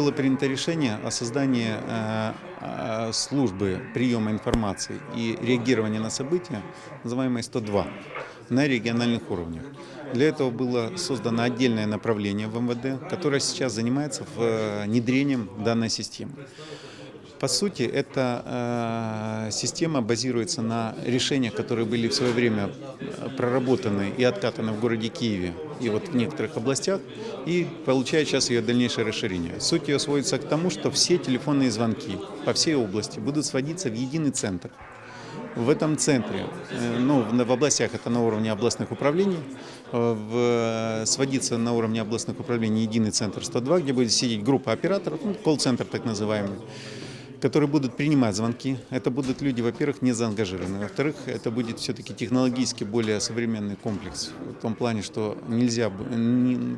было принято решение о создании э, э, службы приема информации и реагирования на события, называемой 102, на региональных уровнях. Для этого было создано отдельное направление в МВД, которое сейчас занимается э, внедрением данной системы. По сути, эта система базируется на решениях, которые были в свое время проработаны и откатаны в городе Киеве и вот в некоторых областях, и получает сейчас ее дальнейшее расширение. Суть ее сводится к тому, что все телефонные звонки по всей области будут сводиться в единый центр. В этом центре, э, ну, в областях это на уровне областных управлений, э, в, сводится на уровне областных управлений единый центр 102, где будет сидеть группа операторов, ну, колл-центр так называемый, которые будут принимать звонки. Это будут люди, во-первых, не заангажированы. Во-вторых, это будет все-таки технологически более современный комплекс. В том плане, что нельзя,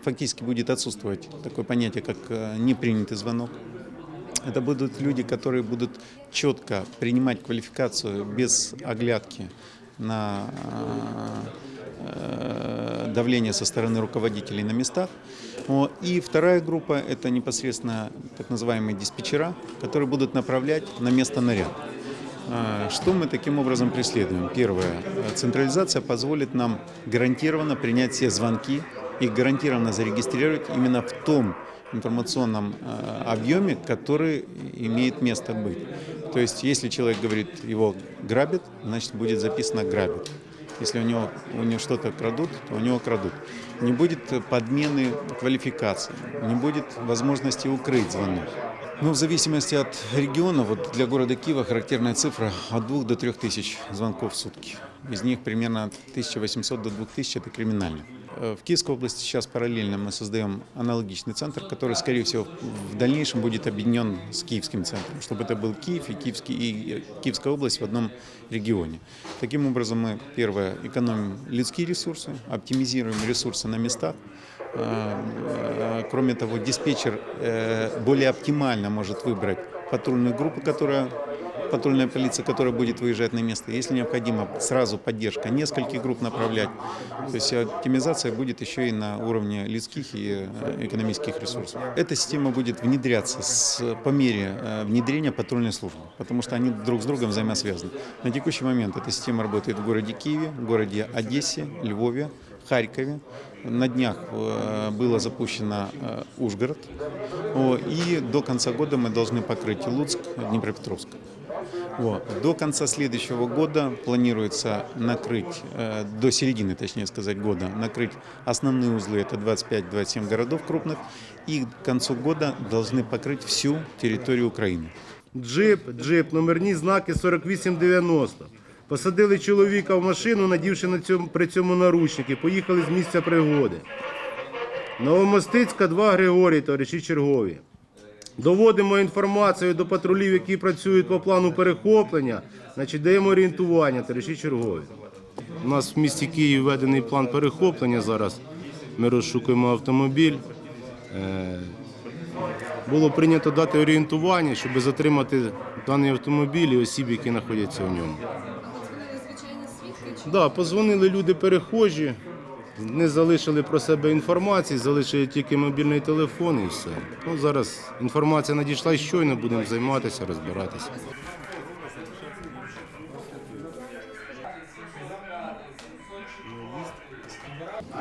фактически будет отсутствовать такое понятие, как э, непринятый звонок. Это будут люди, которые будут четко принимать квалификацию без оглядки на э, давление со стороны руководителей на местах. И вторая группа – это непосредственно так называемые диспетчера, которые будут направлять на место наряд. А, Что мы таким образом преследуем? Первое. Централизация позволит нам гарантированно принять все звонки и гарантированно зарегистрировать именно в том информационном э, объеме, который имеет место быть. То есть, если человек говорит, его грабят, значит, будет записано «грабят». Если у него, у него что-то крадут, то у него крадут. Не будет э, подмены квалификации, не будет возможности укрыть звонок. Ну, в зависимости от региона, вот для города Киева характерная цифра от 2 до 3 тысяч звонков в сутки. Из них примерно от 1800 до 2000 это криминально. Э, В Киевской области сейчас параллельно мы создаем аналогичный центр, который, скорее всего, в дальнейшем будет объединен с Киевским центром, чтобы это был Киев и, Киевский, и Киевская область в одном регионе. Таким образом, мы, первое, экономим людские ресурсы, оптимизируем ресурсы на местах, Э, э, Кроме того, диспетчер э, более оптимально может выбрать патрульную группу, которая патрульная полиция, которая будет выезжать на место. Если необходимо, сразу поддержка нескольких групп направлять. То есть оптимизация будет еще и на уровне людских и э, экономических ресурсов. Эта система будет внедряться с, по мере э, внедрения патрульной службы, потому что они друг с другом взаимосвязаны. На текущий момент эта система работает в городе Киеве, в городе Одессе, Львове, Харькове. На днях э, было запущено Ужгород. И до конца года мы должны покрыть Луцк, Днепропетровск. Вот. До конца следующего года планируется накрыть, э, до середины, точнее сказать, года, накрыть основные узлы, это 25-27 городов крупных, и к концу года должны покрыть всю территорию Украины. Джип, джип, номерні знаки 4890. Посадили чоловіка в машину, надівши на цьому, при цьому наручники. Поїхали з місця пригоди. Новомостицька, 2 Григорій, товариші чергові. Доводимо інформацію до патрулів, які працюють по плану перехоплення. Значить, даємо орієнтування, товариші чергові. У нас в місті Київ введений план перехоплення зараз. Ми розшукуємо автомобіль. Е, було прийнято дати орієнтування, щоб затримати даний автомобіль і осіб, які знаходяться в ньому. чи Да, позвонили люди перехожі, не залишили про себе інформації, залишили тільки мобільний телефон і все. Ну, зараз інформація надійшла і щойно будемо займатися, розбиратися.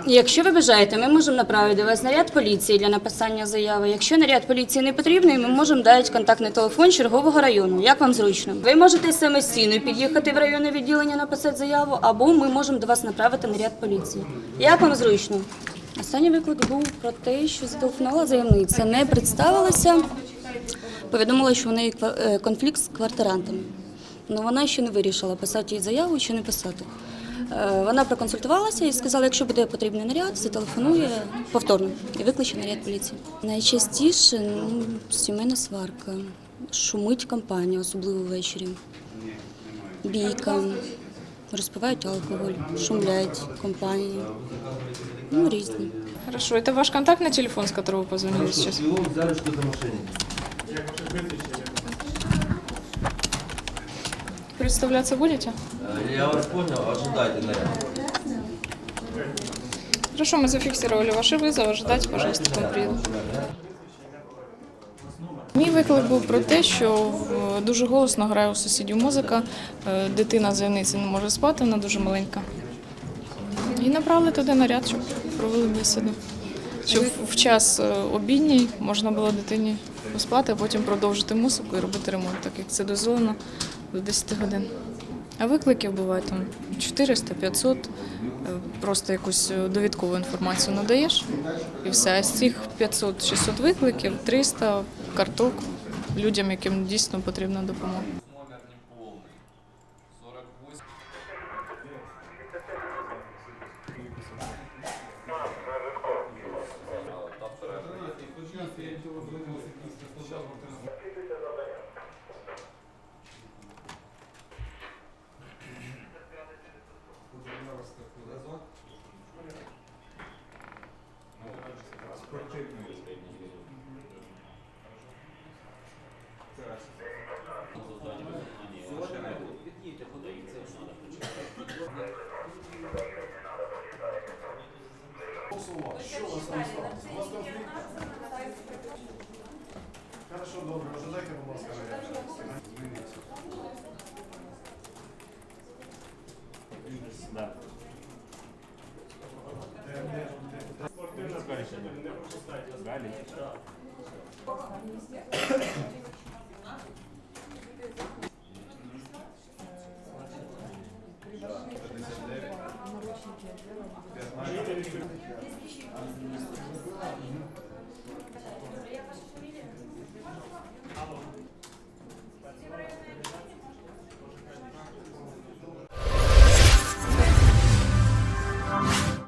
Якщо ви бажаєте, ми можемо направити вас наряд поліції для написання заяви. Якщо наряд поліції не потрібний, ми можемо дати контактний телефон чергового району. Як вам зручно? Ви можете самостійно під'їхати в районне відділення, написати заяву, або ми можемо до вас направити наряд поліції. Як вам зручно? Останній виклик був про те, що зателефонувала заявниця, не представилася, повідомила, що у неї е, конфлікт з квартирантами. Ну вона ще не вирішила писати їй заяву чи не писати. Е, Вона проконсультувалася і сказала, якщо буде потрібний наряд, зателефонує повторно і викличе наряд поліції. Найчастіше ну, сімейна сварка, шумить компанія, особливо ввечері. Бійка, розпивають алкоголь, шумлять компанії. Ну, різні. Хорошо, это ваш контактный телефон, с которого вы позвонили сейчас? Представляться будете? Я вас понял, ожидайте наряд. Хорошо, мы зафиксировали ваши вызовы. Ожидайте, пожалуйста, комприил. Мій виклик був про те, що в- дуже голосно грає у сусідів музика, е, дитина зайниці не може спати, вона дуже маленька. І направили туди наряд, щоб провели бесіду. Щоб в час е, обідній можна було дитині поспати, а потім продовжити музику і робити ремонт, так як це дозволено до 10 годин. А викликів буває там 400-500, е, просто якусь е, довідкову інформацію надаєш і все. А з цих 500-600 викликів 300 карток людям, яким дійсно потрібна допомога. Що у вас там сталося? У? Хорошо, добре, ожидайте, будь ласка, Спортивна. Не пропускайте. Biz kişiyiz.